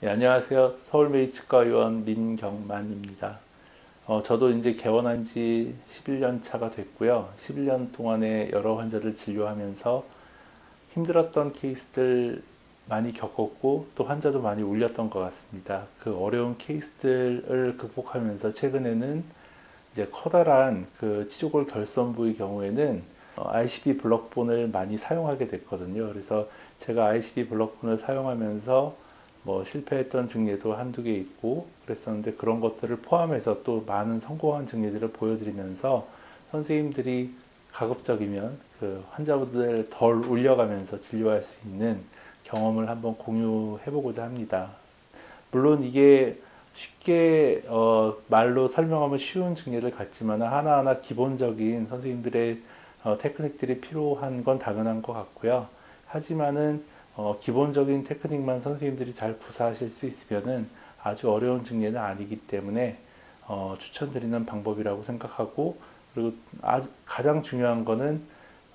예, 안녕하세요. 서울메이치과 의원 민경만입니다. 어, 저도 이제 개원한 지 11년 차가 됐고요. 11년 동안에 여러 환자들 진료하면서 힘들었던 케이스들 많이 겪었고 또 환자도 많이 울렸던 것 같습니다. 그 어려운 케이스들을 극복하면서 최근에는 이제 커다란 그 치조골 결손 부의 경우에는 어, ICB 블록본을 많이 사용하게 됐거든요. 그래서 제가 ICB 블록본을 사용하면서 뭐 실패했던 증례도 한두 개 있고 그랬었는데 그런 것들을 포함해서 또 많은 성공한 증례들을 보여드리면서 선생님들이 가급적이면 그 환자분들 덜 울려가면서 진료할 수 있는 경험을 한번 공유해 보고자 합니다. 물론 이게 쉽게 어, 말로 설명하면 쉬운 증례를 같지만 하나하나 기본적인 선생님들의 어, 테크닉들이 필요한 건 당연한 것 같고요. 하지만은 어, 기본적인 테크닉만 선생님들이 잘 구사하실 수 있으면은 아주 어려운 증례는 아니기 때문에 어, 추천드리는 방법이라고 생각하고 그리고 아, 가장 중요한 거는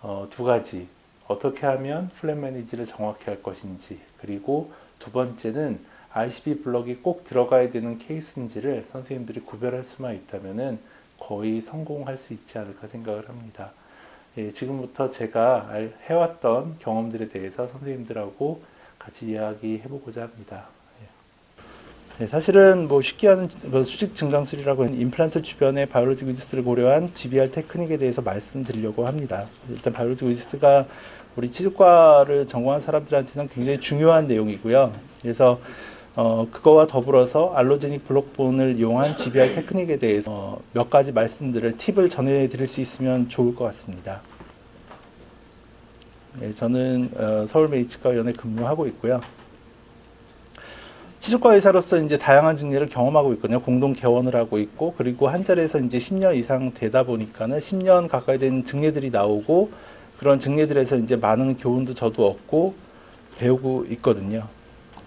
어, 두 가지 어떻게 하면 플랫 매니지를 정확히 할 것인지 그리고 두 번째는 ICB 블럭이 꼭 들어가야 되는 케이스인지를 선생님들이 구별할 수만 있다면은 거의 성공할 수 있지 않을까 생각을 합니다. 예, 지금부터 제가 알- 해왔던 경험들에 대해서 선생님들하고 같이 이야기해 보고자 합니다. 예. 네, 사실은 뭐 쉽게 하는 뭐 수직 증강술이라고 하는 임플란트 주변의 바이오로직 위디스를 고려한 GBR 테크닉에 대해서 말씀드리려고 합니다. 일단 바이오로직 위디스가 우리 치료과를 전공한 사람들한테는 굉장히 중요한 내용이고요. 그래서 어, 그거와 더불어서 알로제닉 블록본을 이용한 GBR 테크닉에 대해서 어, 몇 가지 말씀들을 팁을 전해드릴 수 있으면 좋을 것 같습니다. 네, 저는 어, 서울 메이치과연에 근무하고 있고요. 치료과 의사로서 이제 다양한 증례를 경험하고 있거든요. 공동 개원을 하고 있고 그리고 한 자리에서 이제 10년 이상 되다 보니까는 10년 가까이 된 증례들이 나오고 그런 증례들에서 이제 많은 교훈도 저도 얻고 배우고 있거든요.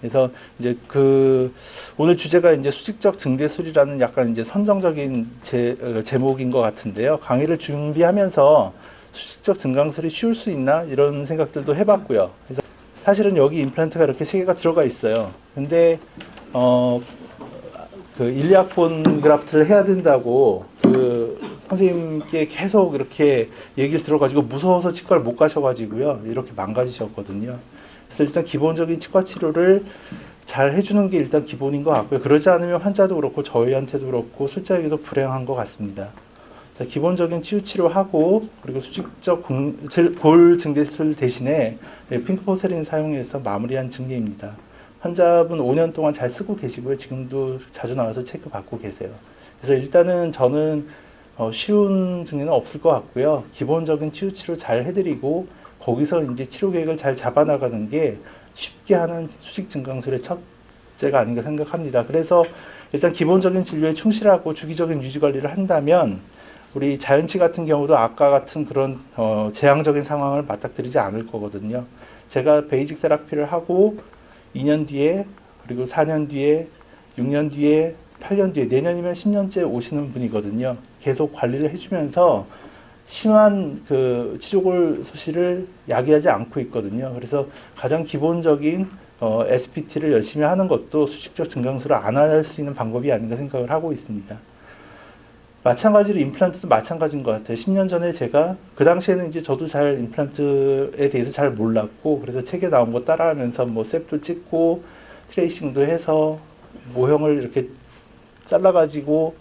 그래서 이제 그 오늘 주제가 이제 수직적 증대술이라는 약간 이제 선정적인 제, 어, 제목인 것 같은데요. 강의를 준비하면서 수직적 증강술이 쉬울 수 있나 이런 생각들도 해봤고요. 그래서 사실은 여기 임플란트가 이렇게 세 개가 들어가 있어요. 근데 어, 그 일리학본 그라프트를 해야 된다고 그 선생님께 계속 이렇게 얘기를 들어가지고 무서워서 치과를 못 가셔가지고요. 이렇게 망가지셨거든요. 그래서 일단 기본적인 치과 치료를 잘 해주는 게 일단 기본인 것 같고요. 그러지 않으면 환자도 그렇고 저희한테도 그렇고 술자에게도 불행한 것 같습니다. 자, 기본적인 치유 치료하고 그리고 수직적 골 증대술 대신에 예, 핑크포세린 사용해서 마무리한 증례입니다. 환자분 5년 동안 잘 쓰고 계시고요. 지금도 자주 나와서 체크 받고 계세요. 그래서 일단은 저는 어, 쉬운 증례는 없을 것 같고요. 기본적인 치유 치료 잘 해드리고 거기서 이제 치료 계획을 잘 잡아나가는 게 쉽게 하는 수직 증강술의 첫째가 아닌가 생각합니다. 그래서 일단 기본적인 진료에 충실하고 주기적인 유지 관리를 한다면 우리 자연치 같은 경우도 아까 같은 그런 어, 재앙적인 상황을 맞닥뜨리지 않을 거거든요. 제가 베이직 세라피를 하고 2년 뒤에 그리고 4년 뒤에 6년 뒤에 8년 뒤에 내년이면 10년째 오시는 분이거든요. 계속 관리를 해주면서 심한 그 치조골 소실을 야기하지 않고 있거든요. 그래서 가장 기본적인 어, SPT를 열심히 하는 것도 수직적 증강술을 안 할 수 있는 방법이 아닌가 생각을 하고 있습니다. 마찬가지로 임플란트도 마찬가지인 것 같아요. 10년 전에 제가 그 당시에는 이제 저도 잘 임플란트에 대해서 잘 몰랐고 그래서 책에 나온 거 따라하면서 뭐 셉도 찍고 트레이싱도 해서 모형을 이렇게 잘라가지고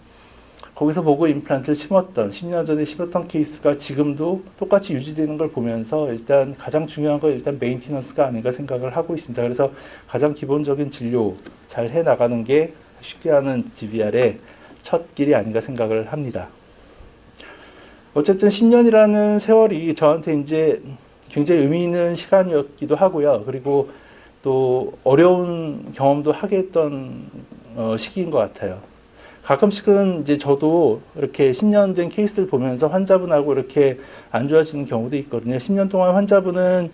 거기서 보고 임플란트를 심었던 10년 전에 심었던 케이스가 지금도 똑같이 유지되는 걸 보면서 일단 가장 중요한 건 일단 메인티넌스가 아닌가 생각을 하고 있습니다. 그래서 가장 기본적인 진료 잘 해 나가는 게 쉽게 하는 GBR의 첫 길이 아닌가 생각을 합니다. 어쨌든 10년이라는 세월이 저한테 이제 굉장히 의미 있는 시간이었기도 하고요. 그리고 또 어려운 경험도 하게 했던 어, 시기인 것 같아요. 가끔씩은 이제 저도 이렇게 10년 된 케이스를 보면서 환자분하고 이렇게 안 좋아지는 경우도 있거든요. 10년 동안 환자분은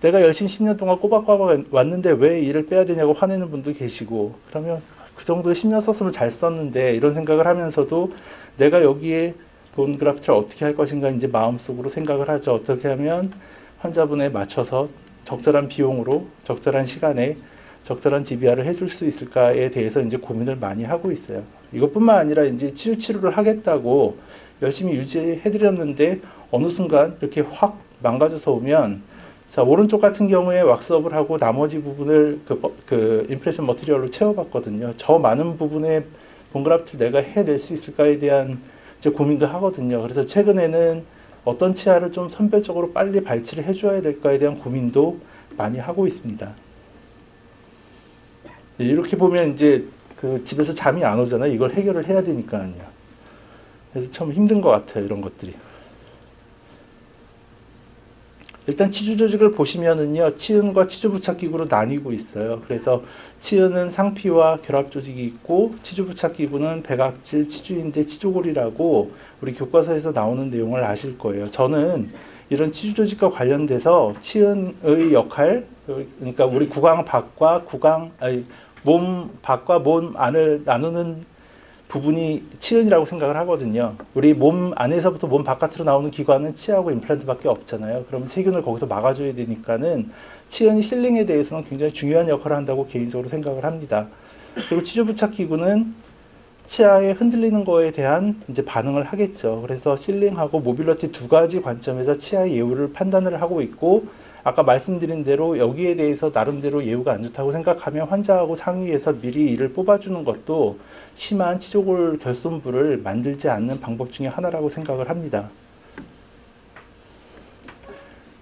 내가 열심히 10년 동안 꼬박꼬박 왔는데 왜 일을 빼야 되냐고 화내는 분도 계시고 그러면 그 정도 10년 썼으면 잘 썼는데 이런 생각을 하면서도 내가 여기에 본 그래프트를 어떻게 할 것인가 이제 마음속으로 생각을 하죠. 어떻게 하면 환자분에 맞춰서 적절한 비용으로 적절한 시간에 적절한 지비화를 해줄 수 있을까에 대해서 이제 고민을 많이 하고 있어요. 이것뿐만 아니라 이제 치유 치료를 하겠다고 열심히 유지해드렸는데 어느 순간 이렇게 확 망가져서 오면 자 오른쪽 같은 경우에 왁스업을 하고 나머지 부분을 그, 버- 그 임프레션 머티리얼로 채워봤거든요. 저 많은 부분의 본그라프트를 내가 해낼 수 있을까에 대한 이제 고민도 하거든요. 그래서 최근에는 어떤 치아를 좀 선별적으로 빨리 발치를 해줘야 될까에 대한 고민도 많이 하고 있습니다. 이렇게 보면 이제 그 집에서 잠이 안 오잖아요. 이걸 해결을 해야 되니까요. 그래서 참 힘든 것 같아요. 이런 것들이. 일단 치주 조직을 보시면은요, 치은과 치주 부착 기구로 나뉘고 있어요. 그래서 치은은 상피와 결합 조직이 있고 치주 부착 기구는 백악질, 치주인대, 치조골이라고 우리 교과서에서 나오는 내용을 아실 거예요. 저는 이런 치주 조직과 관련돼서 치은의 역할, 그러니까 우리 구강 밖과 구강 아니 몸 밖과 몸 안을 나누는 부분이 치은이라고 생각을 하거든요. 우리 몸 안에서부터 몸 바깥으로 나오는 기관은 치아하고 임플란트밖에 없잖아요. 그러면 세균을 거기서 막아줘야 되니까는 치은 실링에 대해서는 굉장히 중요한 역할을 한다고 개인적으로 생각을 합니다. 그리고 치주 부착 기구는 치아에 흔들리는 거에 대한 이제 반응을 하겠죠. 그래서 실링하고 모빌러티 두 가지 관점에서 치아의 예우를 판단을 하고 있고 아까 말씀드린 대로 여기에 대해서 나름대로 예우가 안 좋다고 생각하면 환자하고 상의해서 미리 이를 뽑아주는 것도 심한 치조골 결손부를 만들지 않는 방법 중에 하나라고 생각을 합니다.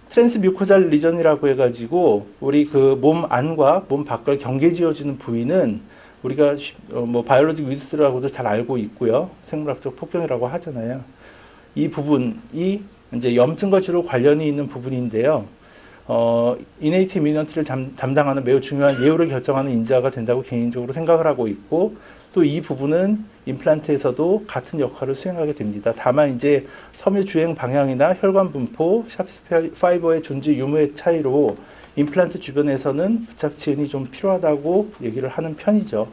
트랜스 뮤코잘 리전이라고 해가지고 우리 그 몸 안과 몸 밖을 경계 지어주는 부위는 우리가 쉬- 어, 뭐 바이올로직 위드스라고도 잘 알고 있고요. 생물학적 폭경이라고 하잖아요. 이 부분이 이제 염증과 주로 관련이 있는 부분인데요. 어, 이네이트 이뮤넌티를 담당하는 매우 중요한 예우를 결정하는 인자가 된다고 개인적으로 생각을 하고 있고 또 이 부분은 임플란트에서도 같은 역할을 수행하게 됩니다. 다만 이제 섬유 주행 방향이나 혈관 분포, 샤프스 파이버의 존재 유무의 차이로 임플란트 주변에서는 부착 지은이 좀 필요하다고 얘기를 하는 편이죠.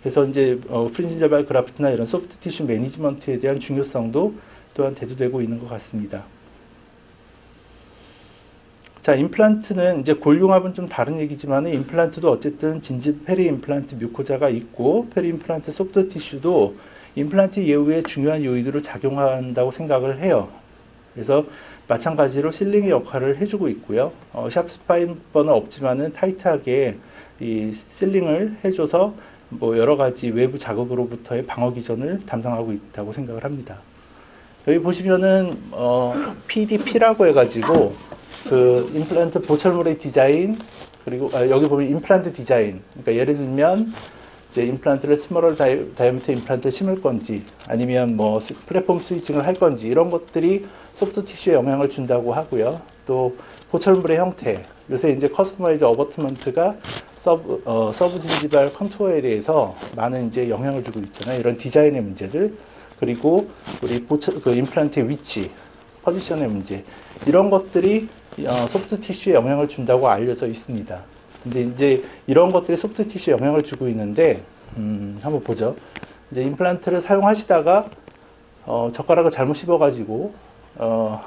그래서 이제 어, 프린지 재발 그라프트나 이런 소프트 티슈 매니지먼트에 대한 중요성도 또한 대두되고 있는 것 같습니다. 자, 임플란트는 이제 골융합은 좀 다른 얘기지만 임플란트도 어쨌든 진집 페리 임플란트 뮤코자가 있고 페리 임플란트 소프트 티슈도 임플란트 예후에 중요한 요인으로 작용한다고 생각을 해요. 그래서 마찬가지로 실링의 역할을 해주고 있고요. 어, 샵 스파이버는 없지만은 타이트하게 이 실링을 해줘서 뭐 여러 가지 외부 자극으로부터의 방어 기전을 담당하고 있다고 생각을 합니다. 여기 보시면은 어, PDP라고 해가지고 그 임플란트 보철물의 디자인 그리고 아, 여기 보면 임플란트 디자인 그러니까 예를 들면 이제 임플란트를 스몰 다이, 다이아미터 임플란트를 심을 건지 아니면 뭐 스- 플랫폼 스위칭을 할 건지 이런 것들이 소프트 티슈에 영향을 준다고 하고요. 또 보철물의 형태 요새 이제 커스터마이즈 어버트먼트가 서브 어, 서브 진지발 컨투어에 대해서 많은 이제 영향을 주고 있잖아요. 이런 디자인의 문제들 그리고 우리 보철 그 임플란트의 위치 포지션의 문제 이런 것들이 어, 소프트 티슈에 영향을 준다고 알려져 있습니다. 근데 이제 이런 것들이 소프트 티슈에 영향을 주고 있는데 음, 한번 보죠. 이제 임플란트를 사용하시다가 어, 젓가락을 잘못 씹어가지고 어,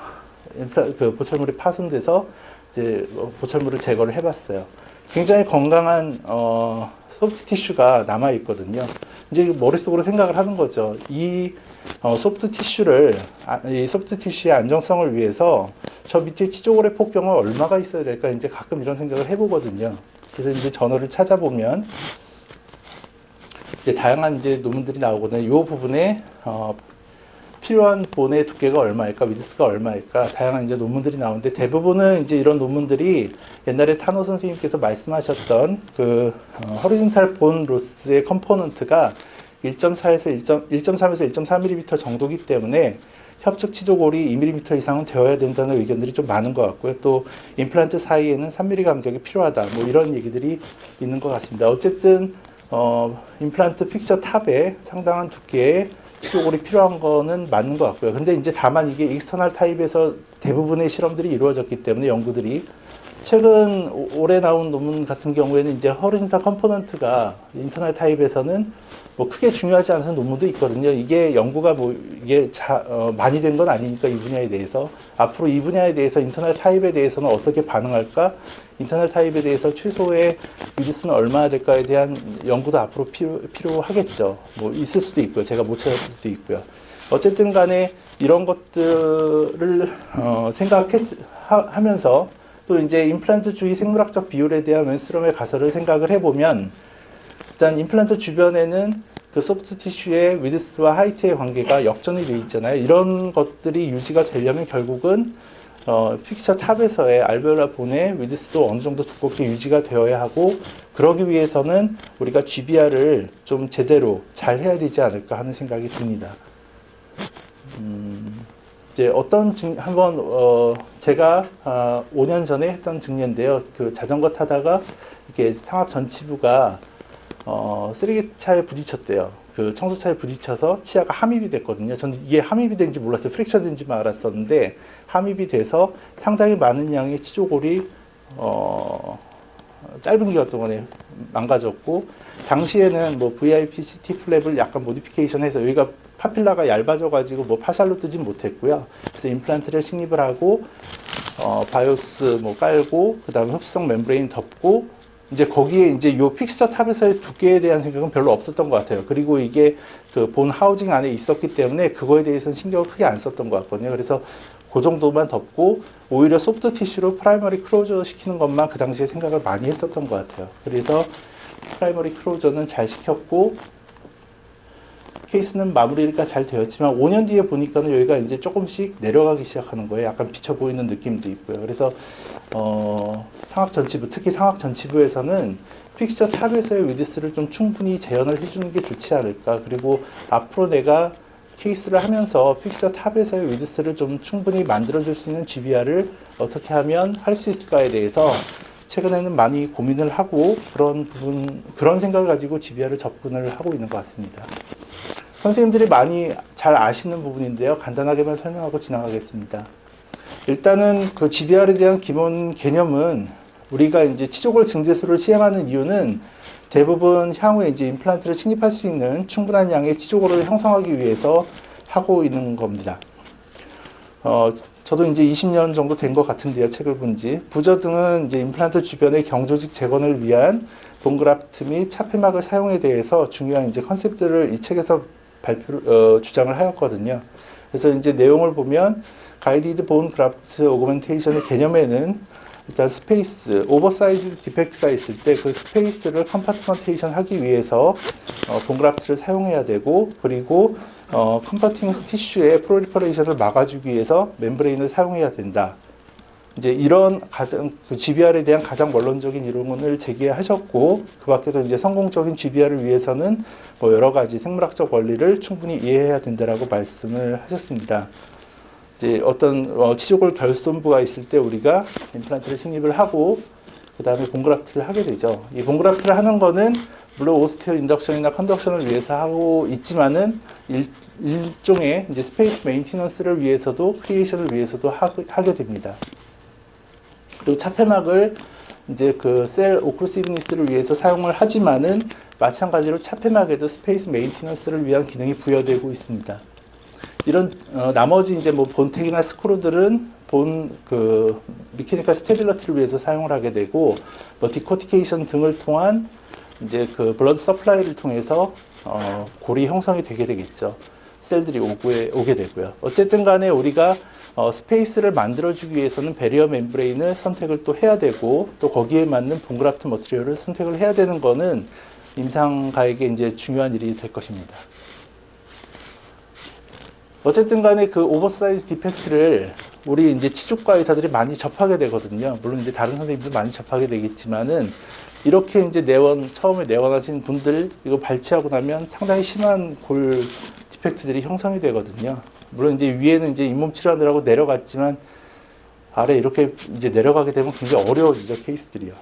임플라, 그 보철물이 파손돼서 이제 어, 보철물을 제거를 해봤어요. 굉장히 건강한 어, 소프트 티슈가 남아 있거든요. 이제 머릿속으로 생각을 하는 거죠. 이 어, 소프트 티슈를 아, 이 소프트 티슈의 안정성을 위해서 저 밑에 치조골의 폭경은 얼마가 있어야 될까 이제 가끔 이런 생각을 해보거든요. 그래서 이제 전어를 찾아보면 이제 다양한 이제 논문들이 나오거든요. 이 부분에 어, 필요한 본의 두께가 얼마일까, 위드스가 얼마일까, 다양한 이제 논문들이 나오는데 대부분은 이제 이런 논문들이 옛날에 타노 선생님께서 말씀하셨던 그 어, 허리즌탈 본 로스의 컴포넌트가 1.4에서 1.3에서 1.4mm 정도기 때문에 협측 치조골이 2mm 이상은 되어야 된다는 의견들이 좀 많은 것 같고요. 또 임플란트 사이에는 3mm 간격이 필요하다. 뭐 이런 얘기들이 있는 것 같습니다. 어쨌든 어, 임플란트 픽처 탑에 상당한 두께의 치조골이 필요한 거는 맞는 것 같고요. 근데 이제 다만 이게 익스터널 타입에서 대부분의 실험들이 이루어졌기 때문에 연구들이 최근 오- 올해 나온 논문 같은 경우에는 이제 허리신사 컴포넌트가 인터널 타입에서는 뭐 크게 중요하지 않은 논문도 있거든요. 이게 연구가 뭐 이게 자, 어, 많이 된 건 아니니까 이 분야에 대해서 앞으로 이 분야에 대해서 인터널 타입에 대해서는 어떻게 반응할까? 인터널 타입에 대해서 최소의 위드스는 얼마나 될까에 대한 연구도 앞으로 필요, 필요하겠죠. 뭐 있을 수도 있고요. 제가 못 찾았을 수도 있고요. 어쨌든 간에 이런 것들을 어, 생각하면서 또 이제 임플란트주의 생물학적 비율에 대한 웬스럼의 가설을 생각을 해보면 일단 임플란트 주변에는 그 소프트 티슈의 위드스와 하이트의 관계가 역전이 되어 있잖아요. 이런 것들이 유지가 되려면 결국은 어, 픽처 탑에서의 알베올라 본의 위드스도 어느 정도 두껍게 유지가 되어야 하고 그러기 위해서는 우리가 GBR을 좀 제대로 잘 해야 되지 않을까 하는 생각이 듭니다. 음, 이제 어떤 증 한번 어 제가 아 5년 전에 했던 증례인데요. 그 자전거 타다가 이렇게 상악 전치부가 어 쓰레기차에 부딪혔대요. 그 청소차에 부딪혀서 치아가 함입이 됐거든요. 저는 이게 함입이 된지 몰랐어요. 프랙처 된지만 알았었는데 함입이 돼서 상당히 많은 양의 치조골이 어 짧은 기간 동안에 망가졌고 당시에는 뭐 VIP CT 플랩을 약간 모디피케이션해서 여기가 파필라가 얇아져 가지고 뭐 파샬로 뜨진 못했고요. 그래서 임플란트를 식립을 하고 어 바이오스 뭐 깔고 그 다음에 흡수성 멤브레인 덮고 이제 거기에 이제 요 픽스처 탑에서의 두께에 대한 생각은 별로 없었던 것 같아요. 그리고 이게 그 본 하우징 안에 있었기 때문에 그거에 대해서는 신경을 크게 안 썼던 것 같거든요. 그래서 그 정도만 덮고 오히려 소프트 티슈로 프라이머리 크로저 시키는 것만 그 당시에 생각을 많이 했었던 것 같아요. 그래서 프라이머리 크로저는 잘 시켰고 케이스는 마무리가 잘 되었지만 5년 뒤에 보니까는 여기가 이제 조금씩 내려가기 시작하는 거예요. 약간 비쳐 보이는 느낌도 있고요. 그래서 어, 상악 전치부, 특히 상악 전치부에서는 픽처 탑에서의 위드스를 좀 충분히 재현을 해주는 게 좋지 않을까. 그리고 앞으로 내가 케이스를 하면서 픽처 탑에서의 위드스를 좀 충분히 만들어줄 수 있는 GBR을 어떻게 하면 할 수 있을까에 대해서 최근에는 많이 고민을 하고 그런 부분, 그런 생각을 가지고 GBR을 접근을 하고 있는 것 같습니다. 선생님들이 많이 잘 아시는 부분인데요. 간단하게만 설명하고 지나가겠습니다. 일단은 그 GBR에 대한 기본 개념은 우리가 이제 치조골 증제술을 시행하는 이유는 대부분 향후에 이제 임플란트를 침입할 수 있는 충분한 양의 치조골을 형성하기 위해서 하고 있는 겁니다. 어, 저도 이제 20년 정도 된 것 같은데요, 책을 본 지. 부저 등은 이제 임플란트 주변의 경조직 재건을 위한 본그라프트 및 차폐막을 사용에 대해서 중요한 이제 컨셉들을 이 책에서 발표, 어, 주장을 하였거든요. 그래서 이제 내용을 보면 가이디드 본 그라프트 오그멘테이션의 개념에는 일단 스페이스, 오버사이즈 디펙트가 있을 때 그 스페이스를 컴파트먼테이션 하기 위해서 어, 본그라프트를 사용해야 되고 그리고 어, 컴파팅 티슈의 프로리퍼레이션을 막아주기 위해서 멤브레인을 사용해야 된다. 이제 이런 가장 그 GBR에 대한 가장 원론적인 이론을 제기하셨고 그 밖에도 이제 성공적인 GBR을 위해서는 뭐 여러 가지 생물학적 원리를 충분히 이해해야 된다라고 말씀을 하셨습니다. 이제 어떤 어, 치조골 결손부가 있을 때 우리가 임플란트를 식립을 하고 그 다음에 본그라프트를 하게 되죠. 이 본그라프트를 하는 거는 물론 오스테오 인덕션이나 컨덕션을 위해서 하고 있지만은 일, 일종의 이제 스페이스 메인티넌스를 위해서도 크리에이션을 위해서도 하, 하게 됩니다. 그리고 차폐막을 이제 그 셀 오클루시브니스를 위해서 사용을 하지만은 마찬가지로 차폐막에도 스페이스 메인티넌스를 위한 기능이 부여되고 있습니다. 이런 어, 나머지 이제 뭐 본텍이나 스크루들은 본 그 미케니컬 스테빌러티를 위해서 사용을 하게 되고 뭐 디코티케이션 등을 통한 이제 그 블러드 서플라이를 통해서 어, 골이 형성이 되게 되겠죠. 셀들이 오게, 오게 되고요. 어쨌든 간에 우리가 어, 스페이스를 만들어주기 위해서는 베리어 멤브레인을 선택을 또 해야 되고 또 거기에 맞는 본그라프트 머티리얼을 선택을 해야 되는 거는 임상가에게 이제 중요한 일이 될 것입니다. 어쨌든 간에 그 오버사이즈 디펙트를 우리 이제 치주과 의사들이 많이 접하게 되거든요. 물론 이제 다른 선생님도 많이 접하게 되겠지만은 이렇게 이제 내원 처음에 내원하신 분들 이거 발치하고 나면 상당히 심한 골 디펙트들이 형성이 되거든요. 물론 이제 위에는 이제 잇몸 치료하느라고 내려갔지만 아래 이렇게 이제 내려가게 되면 굉장히 어려워지죠 케이스들이요.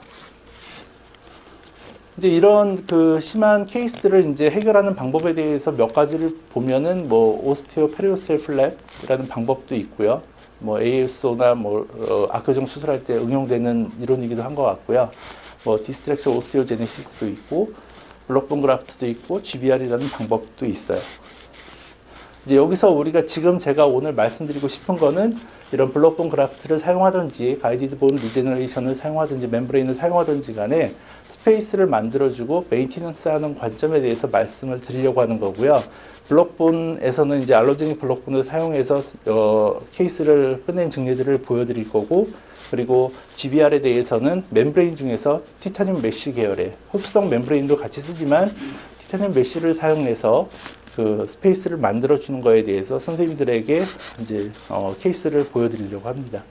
이제 이런 그 심한 케이스들을 이제 해결하는 방법에 대해서 몇 가지를 보면은 뭐 오스테오 페리오셀 플랩이라는 방법도 있고요. 뭐 ASO나 뭐 어, 악교정 수술할 때 응용되는 이론이기도 한 것 같고요. 뭐 디스트랙션 오스티오제네시스도 있고 블록본 그라프트도 있고 GBR이라는 방법도 있어요. 이제 여기서 우리가 지금 제가 오늘 말씀드리고 싶은 거는 이런 블록본 그라프트를 사용하든지 가이디드 본 리제너레이션을 사용하든지 멤브레인을 사용하든지 간에 스페이스를 만들어주고 메인티넌스 하는 관점에 대해서 말씀을 드리려고 하는 거고요. 블록본에서는 이제 알로제닉 블록본을 사용해서 어, 케이스를 끝낸 증례들을 보여드릴 거고 그리고 GBR에 대해서는 멤브레인 중에서 티타늄 메쉬 계열의 흡수성 멤브레인도 같이 쓰지만 티타늄 메쉬를 사용해서 그 스페이스를 만들어 주는 거에 대해서 선생님들에게 이제 어, 케이스를 보여드리려고 합니다.